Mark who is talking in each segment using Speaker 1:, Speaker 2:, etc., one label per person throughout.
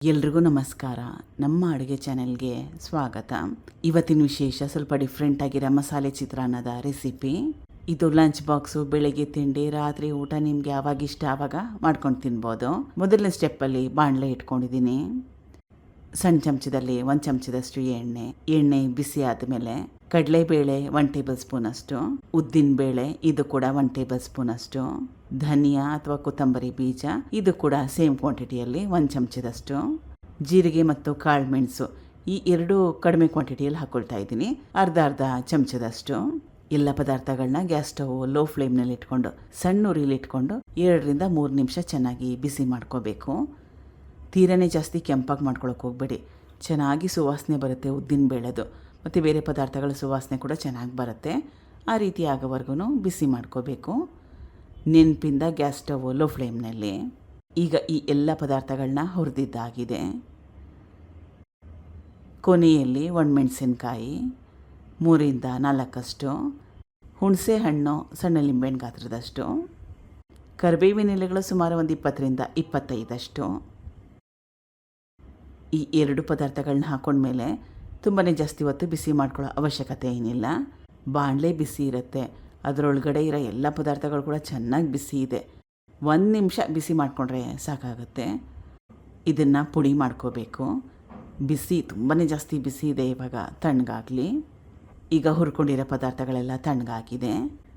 Speaker 1: ಎಲ್ರಿಗೂ ನಮಸ್ಕಾರ. ನಮ್ಮ ಅಡುಗೆ ಚಾನೆಲ್ಗೆ ಸ್ವಾಗತ. ಇವತ್ತಿನ ವಿಶೇಷ ಸ್ವಲ್ಪ ಡಿಫ್ರೆಂಟ್ ಆಗಿರೋ ಮಸಾಲೆ ಚಿತ್ರಾನ್ನದ ರೆಸಿಪಿ ಇದು ಲಂಚ್ ಬಾಕ್ಸು ಬೆಳಗ್ಗೆ ತಿಂಡಿ, ರಾತ್ರಿ ಊಟ ನಿಮಗೆ ಯಾವಾಗ ಇಷ್ಟ ಆವಾಗ ಮಾಡ್ಕೊಂಡು ತಿನ್ಬೋದು. ಮೊದಲನೇ ಸ್ಟೆಪ್ಪಲ್ಲಿ ಬಾಣಲೆ ಇಟ್ಕೊಂಡಿದ್ದೀನಿ. ಸಣ್ಣ ಚಮಚದಲ್ಲಿ ಒಂದು ಚಮಚದಷ್ಟು ಎಣ್ಣೆ. ಎಣ್ಣೆ ಬಿಸಿ ಆದಮೇಲೆ ಕಡಲೆಬೇಳೆ ಒನ್ ಟೇಬಲ್ ಸ್ಪೂನ್ ಅಷ್ಟು. ಉದ್ದಿನ ಬೇಳೆ, ಇದು ಕೂಡ ಒನ್ ಟೇಬಲ್ ಸ್ಪೂನ್ ಅಷ್ಟು. ಧನಿಯಾ ಅಥವಾ ಕೊತ್ತಂಬರಿ ಬೀಜ, ಇದು ಕೂಡ ಸೇಮ್ ಕ್ವಾಂಟಿಟಿಯಲ್ಲಿ ಒಂದು ಚಮಚದಷ್ಟು. ಜೀರಿಗೆ ಮತ್ತು ಕಾಳು ಮೆಣಸು, ಈ ಎರಡು ಕಡಿಮೆ ಕ್ವಾಂಟಿಟಿಯಲ್ಲಿ ಹಾಕೊಳ್ತಾ ಇದ್ದೀನಿ. ಅರ್ಧ ಅರ್ಧ ಚಮಚದಷ್ಟು. ಎಲ್ಲ ಪದಾರ್ಥಗಳನ್ನ ಗ್ಯಾಸ್ ಸ್ಟವ್ ಲೋ ಫ್ಲೇಮ್ನಲ್ಲಿ ಇಟ್ಕೊಂಡು, ಸಣ್ಣ ಉರಿಲಿ ಇಟ್ಕೊಂಡು ಎರಡರಿಂದ ಮೂರು ನಿಮಿಷ ಚೆನ್ನಾಗಿ ಬಿಸಿ ಮಾಡ್ಕೋಬೇಕು. ತೀರನೇ ಜಾಸ್ತಿ ಕೆಂಪಾಗಿ ಮಾಡ್ಕೊಳಕ್ಕೆ ಹೋಗಬೇಡಿ. ಚೆನ್ನಾಗಿ ಸುವಾಸನೆ ಬರುತ್ತೆ ಉದ್ದಿನ ಬೇಳೆದು. ಮತ್ತು ಬೇರೆ ಪದಾರ್ಥಗಳ ಸುವಾಸನೆ ಕೂಡ ಚೆನ್ನಾಗಿ ಬರುತ್ತೆ. ಆ ರೀತಿ ಆಗೋವರೆಗೂ ಬಿಸಿ ಮಾಡ್ಕೋಬೇಕು. ನೆನಪಿಂದ ಗ್ಯಾಸ್ ಸ್ಟವ್ ಲೋ ಫ್ಲೇಮ್ನಲ್ಲಿ. ಈಗ ಈ ಎಲ್ಲ ಪದಾರ್ಥಗಳನ್ನ ಹುರಿದಿದ್ದಾಗಿದೆ. ಕೊನೆಯಲ್ಲಿ ಒಣಮೆಣಸಿನ್ಕಾಯಿ, ಮೂರಿಂದ ನಾಲ್ಕಷ್ಟು, ಹುಣಸೆ ಹಣ್ಣು, ಸಣ್ಣ ಲಿಂಬೆಹಣ್ಣು ಗಾತ್ರದಷ್ಟು, ಕರಿಬೇವಿನ ಎಲೆಗಳು ಸುಮಾರು ಒಂದು ಇಪ್ಪತ್ತರಿಂದ ಇಪ್ಪತ್ತೈದಷ್ಟು. ಈ ಎರಡು ಪದಾರ್ಥಗಳನ್ನ ಹಾಕೊಂಡ್ಮೇಲೆ ತುಂಬಾ ಜಾಸ್ತಿ ಹೊತ್ತು ಬಿಸಿ ಮಾಡ್ಕೊಳ್ಳೋ ಅವಶ್ಯಕತೆ ಏನಿಲ್ಲ. ಬಾಣಲೆ ಬಿಸಿ ಇರುತ್ತೆ. ಅದರೊಳಗಡೆ ಇರೋ ಎಲ್ಲ ಪದಾರ್ಥಗಳು ಕೂಡ ಚೆನ್ನಾಗಿ ಬಿಸಿ ಇದೆ. ಒಂದು ನಿಮಿಷ ಬಿಸಿ ಮಾಡಿಕೊಂಡ್ರೆ ಸಾಕಾಗುತ್ತೆ. ಇದನ್ನು ಪುಡಿ ಮಾಡ್ಕೋಬೇಕು. ಬಿಸಿ ತುಂಬಾ ಜಾಸ್ತಿ ಬಿಸಿ ಇದೆ ಇವಾಗ, ತಣ್ಣಗಾಗಲಿ. ಈಗ ಹುರ್ಕೊಂಡಿರೋ ಪದಾರ್ಥಗಳೆಲ್ಲ ತಣ್ಣಗಾಗಿದೆ.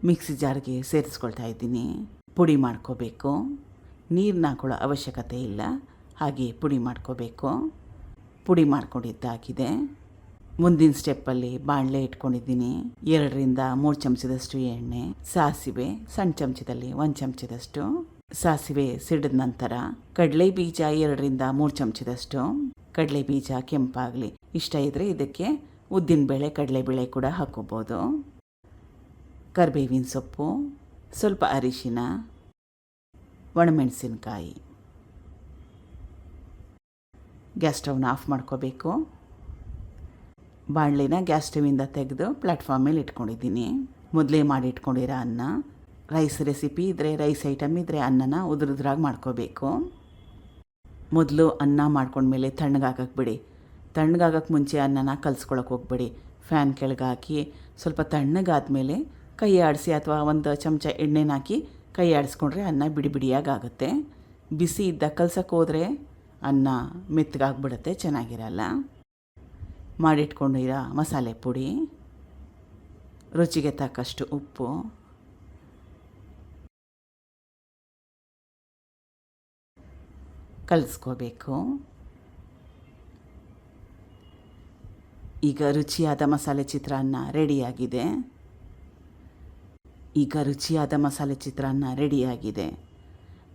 Speaker 1: ಮಿಕ್ಸಿ ಜಾರ್ಗೆ ಸೇರಿಸ್ಕೊಳ್ತಾ ಇದ್ದೀನಿ. ಪುಡಿ ಮಾಡ್ಕೋಬೇಕು. ನೀರನ್ನ ಹಾಕೊಳ್ಳೋ ಅವಶ್ಯಕತೆ ಇಲ್ಲ. ಹಾಗೆ ಪುಡಿ ಮಾಡ್ಕೋಬೇಕು. ಪುಡಿ ಮಾಡ್ಕೊಂಡಿದ್ದಾಗಿದೆ. ಮುಂದಿನ ಸ್ಟೆಪ್ಪಲ್ಲಿ ಬಾಣಲೆ ಇಟ್ಕೊಂಡಿದ್ದೀನಿ. ಎರಡರಿಂದ ಮೂರು ಚಮಚದಷ್ಟು ಎಣ್ಣೆ, ಸಾಸಿವೆ, ಸಣ್ಣ ಚಮಚದಲ್ಲಿ ಒಂದು ಚಮಚದಷ್ಟು, ಸಾಸಿವೆ ಸಿಡಿದ ನಂತರ ಕಡಲೆ ಬೀಜ ಎರಡರಿಂದ ಮೂರು ಚಮಚದಷ್ಟು, ಕಡಲೆ ಬೀಜ ಕೆಂಪಾಗಲಿ. ಇಷ್ಟ ಇದ್ದರೆ ಇದಕ್ಕೆ ಉದ್ದಿನಬೇಳೆ ಕಡಲೆಬೇಳೆ ಕೂಡ ಹಾಕೋಬೋದು. ಕರಿಬೇವಿನ ಸೊಪ್ಪು, ಸ್ವಲ್ಪ ಅರಿಶಿನ, ಒಣಮೆಣಸಿನಕಾಯಿ. ಗ್ಯಾಸ್ ಸ್ಟವ್ನ ಆಫ್ ಮಾಡ್ಕೋಬೇಕು. ಬಾಣಲಿನ ಗ್ಯಾಸ್ ಸ್ಟವಿಂದ ತೆಗೆದು ಪ್ಲಾಟ್ಫಾರ್ಮ್ ಮೇಲೆ ಇಟ್ಕೊಂಡಿದ್ದೀನಿ. ಮೊದಲೇ ಮಾಡಿ ಇಟ್ಕೊಂಡಿರೋ ಅನ್ನ. ರೈಸ್ ರೆಸಿಪಿ ಇದ್ದರೆ ರೈಸ್ ಐಟಮ್ ಇದ್ದರೆ ಅನ್ನನ ಉದುರುದ್ರಾಗಿ ಮಾಡ್ಕೋಬೇಕು. ಮೊದಲು ಅನ್ನ ಮಾಡ್ಕೊಂಡ್ಮೇಲೆ ತಣ್ಣಗಾಗಕ್ಕೆ ಬಿಡಿ. ತಣ್ಣಗಾಗಕ್ಕೆ ಮುಂಚೆ ಅನ್ನನ ಕಲಿಸ್ಕೊಳಕ್ಕೆ ಹೋಗ್ಬೇಡಿ. ಫ್ಯಾನ್ ಕೆಳಗೆ ಹಾಕಿ ಸ್ವಲ್ಪ ತಣ್ಣಗಾದ್ಮೇಲೆ ಕೈ ಆಡಿಸಿ ಅಥವಾ ಒಂದು ಚಮಚ ಎಣ್ಣೆನ ಹಾಕಿ ಕೈ ಆಡಿಸ್ಕೊಂಡ್ರೆ ಅನ್ನ ಬಿಡಿ ಬಿಡಿಯಾಗುತ್ತೆ ಬಿಸಿ ಇದ್ದ ಕಲ್ಸಕ್ಕೆ ಹೋದರೆ ಅನ್ನ ಮೆತ್ತಗಾಗ್ಬಿಡುತ್ತೆ ಚೆನ್ನಾಗಿರಲ್ಲ. ಮಾಡಿಟ್ಕೊಂಡಿರೋ? ಮಸಾಲೆ ಪುಡಿ, ರುಚಿಗೆ ತಕ್ಕಷ್ಟು ಉಪ್ಪು. ಕಲಿಸ್ಕೋಬೇಕು. ಈಗ ರುಚಿಯಾದ ಮಸಾಲೆ ಚಿತ್ರಾನ್ನ ರೆಡಿಯಾಗಿದೆ. ಈಗ ರುಚಿಯಾದ ಮಸಾಲೆ ಚಿತ್ರಾನ್ನ ರೆಡಿಯಾಗಿದೆ.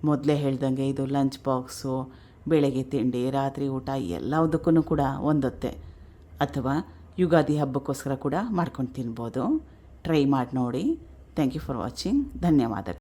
Speaker 1: ಮೊದಲೇ ಹೇಳ್ದಂಗೆ ಇದು ಲಂಚ್ ಬಾಕ್ಸು, ಬೆಳಗ್ಗೆ ತಿಂಡಿ, ರಾತ್ರಿ ಊಟ ಎಲ್ಲದಕ್ಕೂ ಕೂಡ ಒಂದೊತ್ತೆ. ಅಥವಾ ಯುಗಾದಿ ಹಬ್ಬಕ್ಕೋಸ್ಕರ ಕೂಡ ಮಾಡ್ಕೊಂಡು ತಿನ್ಬೋದು. ಟ್ರೈ ಮಾಡಿ ನೋಡಿ. ಥ್ಯಾಂಕ್ ಯು ಫಾರ್ ವಾಚಿಂಗ್ ಧನ್ಯವಾದ